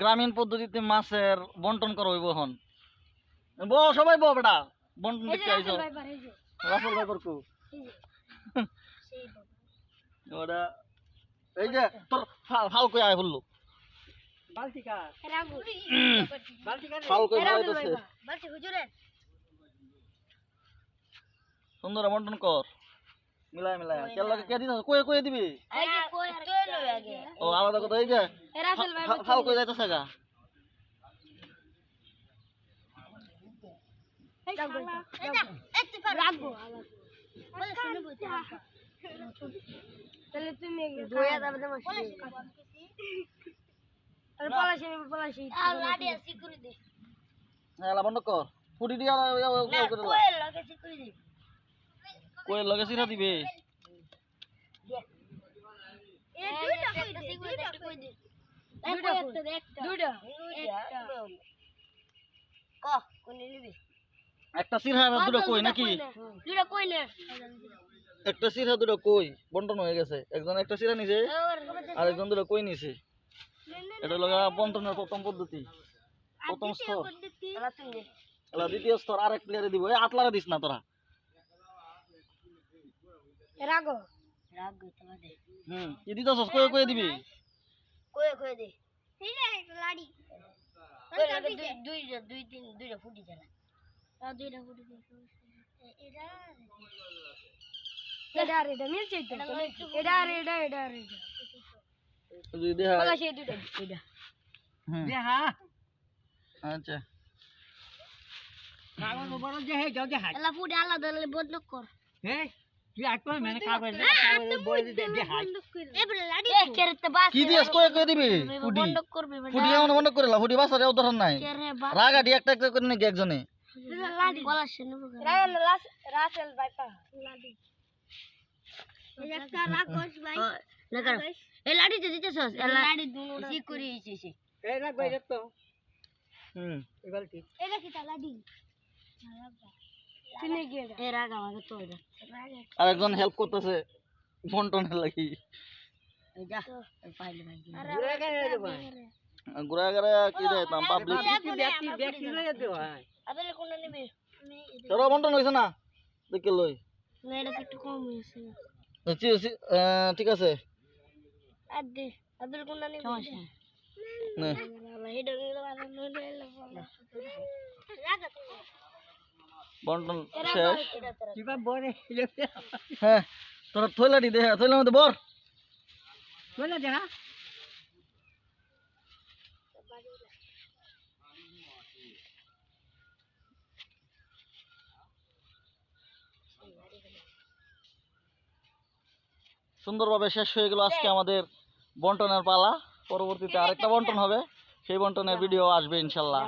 গ্রামীণ পদ্ধতিতে মাছের বন্টন করা হইব এখন। ব সবাই ব বেটা বন্টন এই যে দেখতে আইছো। রাসেল এই তোর ফাল ফাল কই আয় ফাল কই হুজুরে। সুন্দর বন্টন কর। মিলাই মিলাই কে লাগে কে দিছ কই কই দিবি? ও আলাদা কথা ফাল কই যাইতেছে গা? তাহলে তুমি আরে পলাশি পলাশি আর লাডি করে দে। এলা বন্ধ কর। ফুটি দিয়া না করে কোয়েল দে। লগে সিরা দিবে এ দুইটা কই দে দুইটা কই দে দুইটা একটা একটা দুইটা একটা ক? কোনে নিবি? একটা সিরহা দুটো কই নাকি? দুইটা কই নে? একটা সিরহা দুটো কই? বন্টন হয়ে গেছে। একজন একটা সিরহা নিছে আর একজন দুটো কই নিছে? এটা লগা বন্টনের প্রথম পদ্ধতি। প্রথম স্তর। এলা দ্বিতীয় স্তর। আরেক প্লেয়ারে দিব। এই আটলারে দিস না তোরা। রাগো। রাগো তোমা দে হুম। কি দিতেছস কই কই দিবি। কই কই দে। ঠিক আছে লাড়ি। লাগে দুই দুই দুই তিন দুইটা ফুটি জানা আর দুইটা ফুটি এটা এটা। আর এটা মিলছে তো? এটা আর এটা এটা আর এটা। যদি দেখা পলাশি দুইটা এটা হুম। আচ্ছা। এলা ফুটি আলাদা বন্ধ কর। ফুটি লা রাগাটি একটা একটা করে নাকি একজনে। লাড়ি। ভাইপা লাড়ি। দুনো করে ইছে সে এটা কি লাড়ি। তুমি কি এটা এ রাগ আমাকে তো এটা একজন হেল্প করতেছে লাগি এটা পাইলে ভাই ঘুরা ঘুরা কি দেয় পাবলিক আবেলে কোন নেবে তোরা বন্টন হইছে না দেখে লই না এটা একটু কম হয়েছে চি- চি- আহ, ঠিক আছে নেবে সমস্যা নে বন্টন শেষ। হ্যাঁ তোরা থইলাটি দে থইলার মধ্যে বর সুন্দরভাবে শেষ হয়ে গেল আজকে আমাদের বন্টনের পালা। পরবর্তীতে আরেকটা বন্টন হবে। সেই বন্টনের ভিডিও আসবে ইনশাল্লাহ।